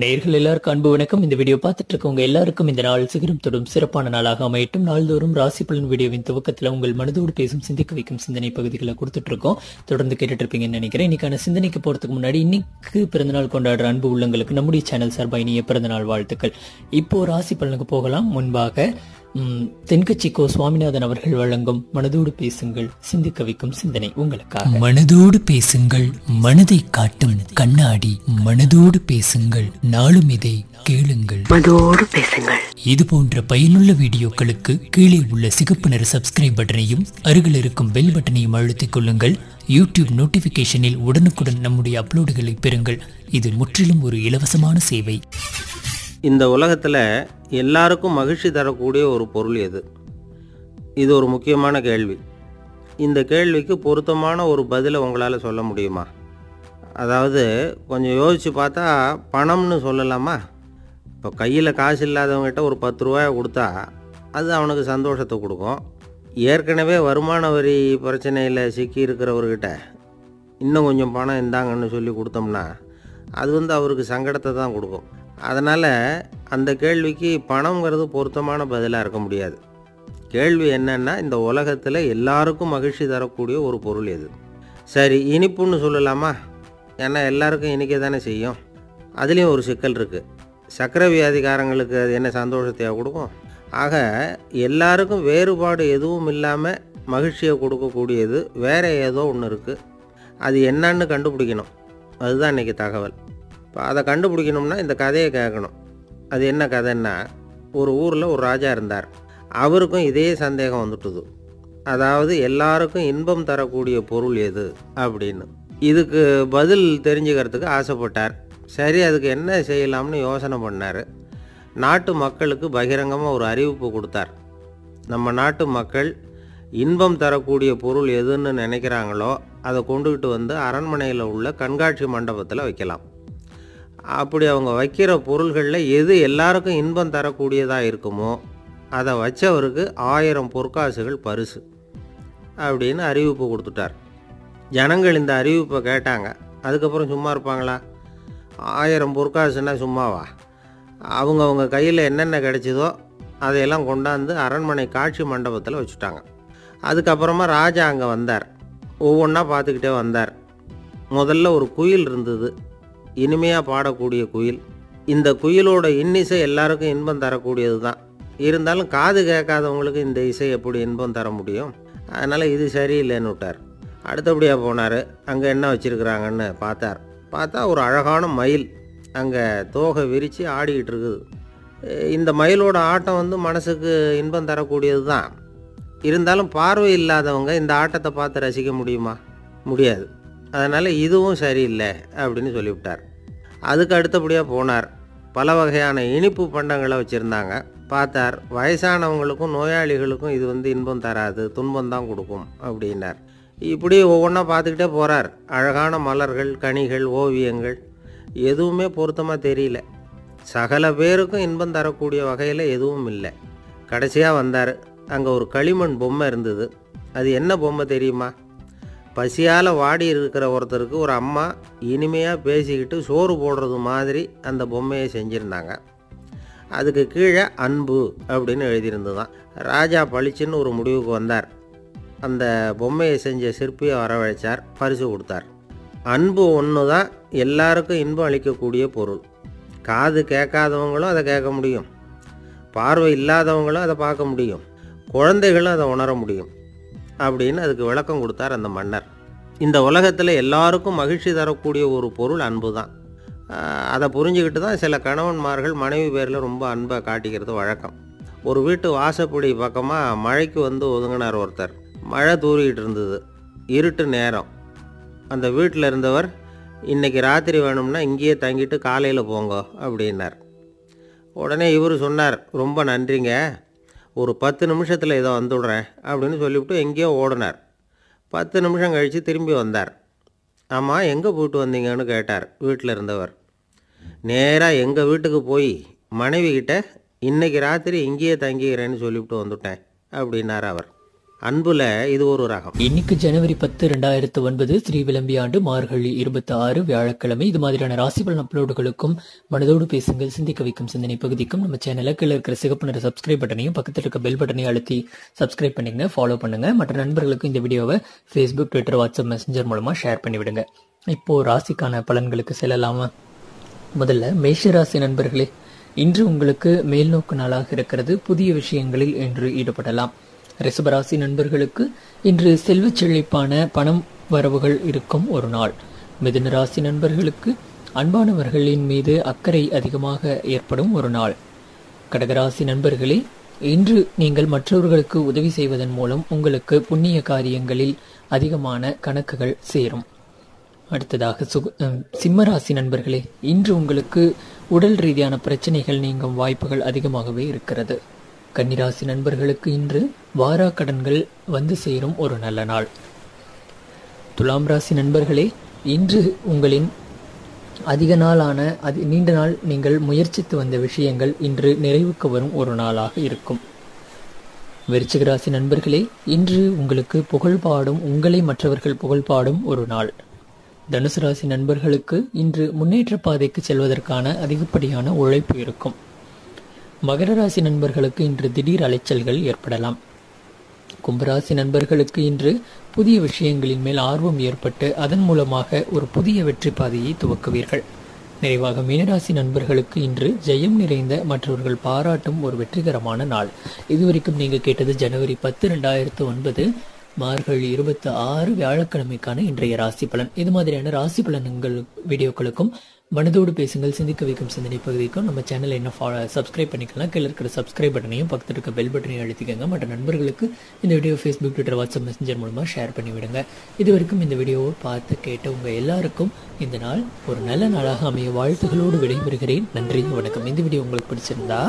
நேர்கள் எல்லாருக்கும் அன்பு வணக்கம். இந்த வீடியோ பார்த்துட்டு இருக்கவங்க எல்லாருக்கும் இந்த நாள் சிகரம் தொடும் சிறப்பான நாளாக அமையட்டும். நாள்தோறும் ராசி பலன் வீடியோவின் துவக்கத்தில் உங்கள் மனதோடு பேசும் சிந்திக்க வைக்கும் சிந்தனை பகுதிகளை கொடுத்துட்டு இருக்கோம் தொடர்ந்து கேட்டுட்டு இருப்பீங்கன்னு நினைக்கிறேன். இன்னைக்கான சிந்தனைக்கு போறதுக்கு முன்னாடி இன்னைக்கு பிறந்தநாள் கொண்டாடுற அன்பு உள்ளங்களுக்கு நம்முடைய சேனல் சார்பாக இனிய பிறந்தநாள் வாழ்த்துக்கள். இப்போ ராசி பலனுக்கு போகலாம். முன்பாக ம், தென்கட்சி கோ சுவாமிநாதன் அவர்கள் வழங்கும் மனதோடு பேசுங்கள் சிந்திக்க வைக்கும் சிந்தனை உங்களுக்காக. மனதோடு பேசுங்கள் மனதை காட்டும் கண்ணாடி. மனதோடு பேசுங்கள் நாளும் இதை கேளுங்கள். மனதோடு பேசுங்கள். இது போன்ற பயனுள்ள வீடியோக்களுக்கு கீழே உள்ள சிகப்பு நிற சப்ஸ்கிரைப் பட்டனையும் அருகில் இருக்கும் பெல் பட்டனையும் அழுத்திக் கொள்ளுங்கள். யூடியூப் நோட்டிபிகேஷனில் உடனுக்குடன் நம்முடைய அப்லோடுகளை பெறுங்கள். இது முற்றிலும் ஒரு இலவசமான சேவை. இந்த உலகத்தில் எல்லாருக்கும் மகிழ்ச்சி தரக்கூடிய ஒரு பொருள் எது? இது ஒரு முக்கியமான கேள்வி. இந்த கேள்விக்கு பொருத்தமான ஒரு பதிலை உங்களால் சொல்ல முடியுமா? அதாவது கொஞ்சம் யோசித்து பார்த்தா பணம்னு சொல்லலாமா? இப்போ கையில் காசு இல்லாதவங்ககிட்ட ஒரு பத்து ரூபாயை கொடுத்தா அது அவனுக்கு சந்தோஷத்தை கொடுக்கும். ஏற்கனவே வருமான வரி பிரச்சனையில் சிக்கி இருக்கிறவர்கிட்ட இன்னும் கொஞ்சம் பணம் இந்தாங்கன்னு சொல்லி கொடுத்தோம்னா அது வந்து அவருக்கு சங்கடத்தை தான் கொடுக்கும். அதனால் அந்த கேள்விக்கு பணங்கிறது பொருத்தமான பதிலாக இருக்க முடியாது. கேள்வி என்னென்னா இந்த உலகத்தில் எல்லாருக்கும் மகிழ்ச்சி தரக்கூடிய ஒரு பொருள் எது? சரி இனிப்புன்னு சொல்லலாமா? ஏன்னா எல்லாருக்கும் இனிக்க தானே செய்யும். அதுலேயும் ஒரு சிக்கல் இருக்குது சக்கரை வியாதிகாரங்களுக்கு அது என்ன சந்தோஷத்தையாக கொடுக்கும்? ஆக எல்லாருக்கும் வேறுபாடு எதுவும் இல்லாமல் மகிழ்ச்சியை கொடுக்கக்கூடியது வேறு ஏதோ ஒன்று இருக்குது அது என்னன்னு கண்டுபிடிக்கணும். அதுதான் இன்றைக்கி தகவல். இப்போ அதை கண்டுபிடிக்கணும்னா இந்த கதையை கேட்கணும். அது என்ன கதைன்னா ஒரு ஊரில் ஒரு ராஜா இருந்தார். அவருக்கும் இதே சந்தேகம் வந்துட்டுது. அதாவது எல்லாருக்கும் இன்பம் தரக்கூடிய பொருள் எது அப்படின்னு. இதுக்கு பதில் தெரிஞ்சுக்கிறதுக்கு ஆசைப்பட்டார். சரி அதுக்கு என்ன செய்யலாம்னு யோசனை பண்ணார். நாட்டு மக்களுக்கு பகிரங்கமாக ஒரு அறிவிப்பு கொடுத்தார். நம்ம நாட்டு மக்கள் இன்பம் தரக்கூடிய பொருள் எதுன்னு நினைக்கிறாங்களோ அதை கொண்டுக்கிட்டு வந்து அரண்மனையில் உள்ள கண்காட்சி மண்டபத்தில் வைக்கலாம். அப்படி அவங்க வைக்கிற பொருள்களில் எது எல்லாருக்கும் இன்பம் தரக்கூடியதாக இருக்குமோ அதை வச்சவருக்கு ஆயிரம் பொற்காசுகள் பரிசு அப்படின்னு அறிவிப்பு கொடுத்துட்டார். ஜனங்கள் இந்த அறிவிப்பை கேட்டாங்க. அதுக்கப்புறம் சும்மா இருப்பாங்களா? ஆயிரம் பொற்காசுன்னா சும்மாவா? அவங்க அவங்க கையில் என்னென்ன கிடைச்சதோ அதையெல்லாம் கொண்டாந்து அரண்மனை காட்சி மண்டபத்தில் வச்சுட்டாங்க. அதுக்கப்புறமா ராஜா அங்கே வந்தார். ஒவ்வொன்றா பார்த்துக்கிட்டே வந்தார். முதல்ல ஒரு குயில் இருந்தது. இனிமையாக பாடக்கூடிய குயில். இந்த குயிலோட இன்னிசை எல்லாருக்கும் இன்பம் தரக்கூடியது தான். இருந்தாலும் காது கேட்காதவங்களுக்கு இந்த இசை எப்படி இன்பம் தர முடியும்? அதனால் இது சரியில்லைன்னு விட்டார். அடுத்தபடியாக போனார். அங்கே என்ன வச்சுருக்குறாங்கன்னு பார்த்தார். பார்த்தா ஒரு அழகான மயில் அங்கே தோகை விரித்து ஆடிக்கிட்டு இருக்குது. இந்த மயிலோட ஆட்டம் வந்து மனசுக்கு இன்பம் தரக்கூடியது தான். இருந்தாலும் பார்வை இல்லாதவங்க இந்த ஆட்டத்தை பார்த்து ரசிக்க முடியுமா? முடியாது. அதனால் இதுவும் சரியில்லை அப்படின்னு சொல்லிவிட்டார். அதுக்கு அடுத்தபடியாக போனார். பல வகையான இனிப்பு பண்டங்களை வச்சுருந்தாங்க. பார்த்தார் வயசானவங்களுக்கும் நோயாளிகளுக்கும் இது வந்து இன்பம் தராது துன்பம் தான் கொடுக்கும் அப்படின்னார். இப்படி ஒவ்வொன்றா பார்த்துக்கிட்டே போகிறார் அழகான மலர்கள் கனிகள் ஓவியங்கள் எதுவுமே பொருத்தமாக தெரியல. சகல பேருக்கும் இன்பம் தரக்கூடிய வகையில் எதுவும் இல்லை. கடைசியாக வந்தார். அங்கே ஒரு களிமண் பொம்மை இருந்தது. அது என்ன பொம்மை தெரியுமா? பசியால் வாடி இருக்கிற ஒருத்தருக்கு ஒரு அம்மா இனிமையாக பேசிக்கிட்டு சோறு போடுறது மாதிரி அந்த பொம்மையை செஞ்சுருந்தாங்க. அதுக்கு கீழே அன்பு அப்படின்னு எழுதியிருந்ததுதான். ராஜா பளிச்சுன்னு ஒரு முடிவுக்கு வந்தார். அந்த பொம்மையை செஞ்ச சிற்பியை வரவழைச்சார் பரிசு கொடுத்தார். அன்பு ஒன்று தான் எல்லாருக்கும் இன்பம் அளிக்கக்கூடிய பொருள். காது கேட்காதவங்களும் அதை கேட்க முடியும். பார்வை இல்லாதவங்களும் அதை பார்க்க முடியும். குழந்தைகளும் அதை உணர முடியும். அப்படின்னு அதுக்கு விளக்கம் கொடுத்தார் அந்த மன்னர். இந்த உலகத்தில் எல்லாருக்கும் மகிழ்ச்சி தரக்கூடிய ஒரு பொருள் அன்பு தான் அதை புரிஞ்சுக்கிட்டு தான் சில கணவன்மார்கள் மனைவி பேரில் ரொம்ப அன்பை காட்டிக்கிறது வழக்கம். ஒரு வீட்டு வாசப்படி பக்கமாக மழைக்கு வந்து ஒதுங்கினார் ஒருத்தர். மழை தூறிக்கிட்டு இருந்தது. இருட்டு நேரம். அந்த வீட்டில் இருந்தவர் இன்றைக்கி ராத்திரி வேணும்னா இங்கேயே தங்கிட்டு காலையில் போங்க அப்படின்னார். உடனே இவர் சொன்னார் ரொம்ப நன்றிங்க. ஒரு பத்து நிமிஷத்தில் இதை வந்துவிட்றேன் அப்படின்னு சொல்லிவிட்டு எங்கேயோ ஓடினார். பத்து நிமிஷம் கழித்து திரும்பி வந்தார். ஆமாம் எங்கே போயிட்டு வந்தீங்கன்னு கேட்டார் வீட்டில் இருந்தவர். நேராக எங்கள் வீட்டுக்கு போய் மனைவி இன்றைக்கி ராத்திரி இங்கேயே தங்கிக்கிறேன்னு சொல்லிவிட்டு வந்துட்டேன் அப்படின்னார் அவர். அன்புல இது ஒரு ரகம். இன்னைக்கு ஜனவரி பத்து ரெண்டாயிரத்து ஒன்பது ஸ்ரீ விளம்பி ஆண்டு மார்கழி இருபத்தி ஆறு வியாழக்கிழமை. இது மாதிரியான ராசிபலன் அப்லோடுகளுக்கும் மனதோடு பேசுங்கள் சிந்திக்க வைக்கும் சிந்தனை பகுதிக்கும் நம்ம சேனல இருக்கிற சிகப்பு நிற சப்ஸ்கிரைப் பட்டனையும் பக்கத்தில் இருக்க பெல் பட்டனையும் அழுத்தி சப்ஸ்கிரைப் பண்ணிங்க ஃபாலோ பண்ணுங்க. மற்ற நண்பர்களுக்கும் இந்த வீடியோவை ஃபேஸ்புக் ட்விட்டர் வாட்ஸ்அப் மெசஞ்சர் மூலமா ஷேர் பண்ணிவிடுங்க. இப்போ ராசிக்கான பலன்களுக்கு செல்லலாமா? முதல்ல மேஷராசி நண்பர்களே இன்று உங்களுக்கு மேல்நோக்கு நாளாக இருக்கிறது. புதிய விஷயங்களில் இன்று ஈடுபடலாம். ரிசபராசி நண்பர்களுக்கு இன்று செல்வ செழிப்பான பணம் வரவுகள் இருக்கும் ஒரு நாள். மிதுன ராசி நண்பர்களுக்கு அன்பானவர்களின் மீது அக்கறை அதிகமாக ஏற்படும் ஒரு நாள். கடகராசி நண்பர்களே இன்று நீங்கள் மற்றவர்களுக்கு உதவி செய்வதன் மூலம் உங்களுக்கு புண்ணிய காரியங்களில் அதிகமான கணக்குகள் சேரும். அடுத்ததாக சுக சிம்மராசி நண்பர்களே இன்று உங்களுக்கு உடல் ரீதியான பிரச்சனைகள் நீங்கும் வாய்ப்புகள் அதிகமாகவே இருக்கிறது. கன்னிராசி நண்பர்களுக்கு இன்று வாரா கடன்கள் வந்து சேரும் ஒரு நல்ல நாள். துலாம் ராசி நண்பர்களே இன்று உங்களின் அதிக நாளான அது நீண்ட நாள் நீங்கள் முயற்சித்து வந்த விஷயங்கள் இன்று நிறைவுக்கு வரும் ஒரு நாளாக இருக்கும். விருச்சிக ராசி நண்பர்களே இன்று உங்களுக்கு புகழ் பாடும் உங்களை மற்றவர்கள் புகழ் பாடும் ஒரு நாள். தனுசு ராசி நண்பர்களுக்கு இன்று முன்னேற்ற பாதைக்கு செல்வதற்கான அதிகப்படியான உழைப்பு இருக்கும். மகர ராசி நண்பர்களுக்கு இன்று திடீர் அலைச்சல்கள் ஏற்படலாம். கும்பராசி நண்பர்களுக்கு இன்று புதிய விஷயங்களின் மேல் ஆர்வம் ஏற்பட்டு அதன் மூலமாக ஒரு புதிய வெற்றி பாதையை துவக்குவீர்கள். நிறைவாக மீனராசி நண்பர்களுக்கு இன்று ஜெயம் நிறைந்த மற்றவர்கள் பாராட்டும் ஒரு வெற்றிகரமான நாள். இதுவரைக்கும் நீங்க கேட்டது ஜனவரி பத்து ரெண்டாயிரத்து ஒன்பது மார்கழி இருபத்தி ஆறு வியாழக்கிழமைக்கான இன்றைய ராசி பலன். இது மாதிரியான ராசி பலன்கள் வீடியோக்களுக்கும் மனதோடு பேசுங்கள் சிந்திக்க வைக்கும் சிந்தனை பகுதிக்கும் நம்ம சேனலை என்ன ஃபாலோ சப்ஸ்கிரைப் பண்ணிக்கலாம். கீழே இருக்கிற சப்ஸ்கிரைப் பட்டனையும் பக்கத்தில் இருக்க பெல் பட்டனையும் அழுத்திக்கங்க. மற்ற நண்பர்களுக்கு இந்த video Facebook Twitter WhatsApp Messenger மூலமாக ஷேர் பண்ணி விடுங்க. இது வரைக்கும் இந்த வீடியோவை பார்த்து கேட்ட உங்கள் எல்லாருக்கும் இந்த நாள் ஒரு நல்ல நாளாக அமைய வாழ்த்துகளோடு விடைபெறுகிறேன். நன்றி வணக்கம். இந்த வீடியோ உங்களுக்கு பிடிச்சிருந்தா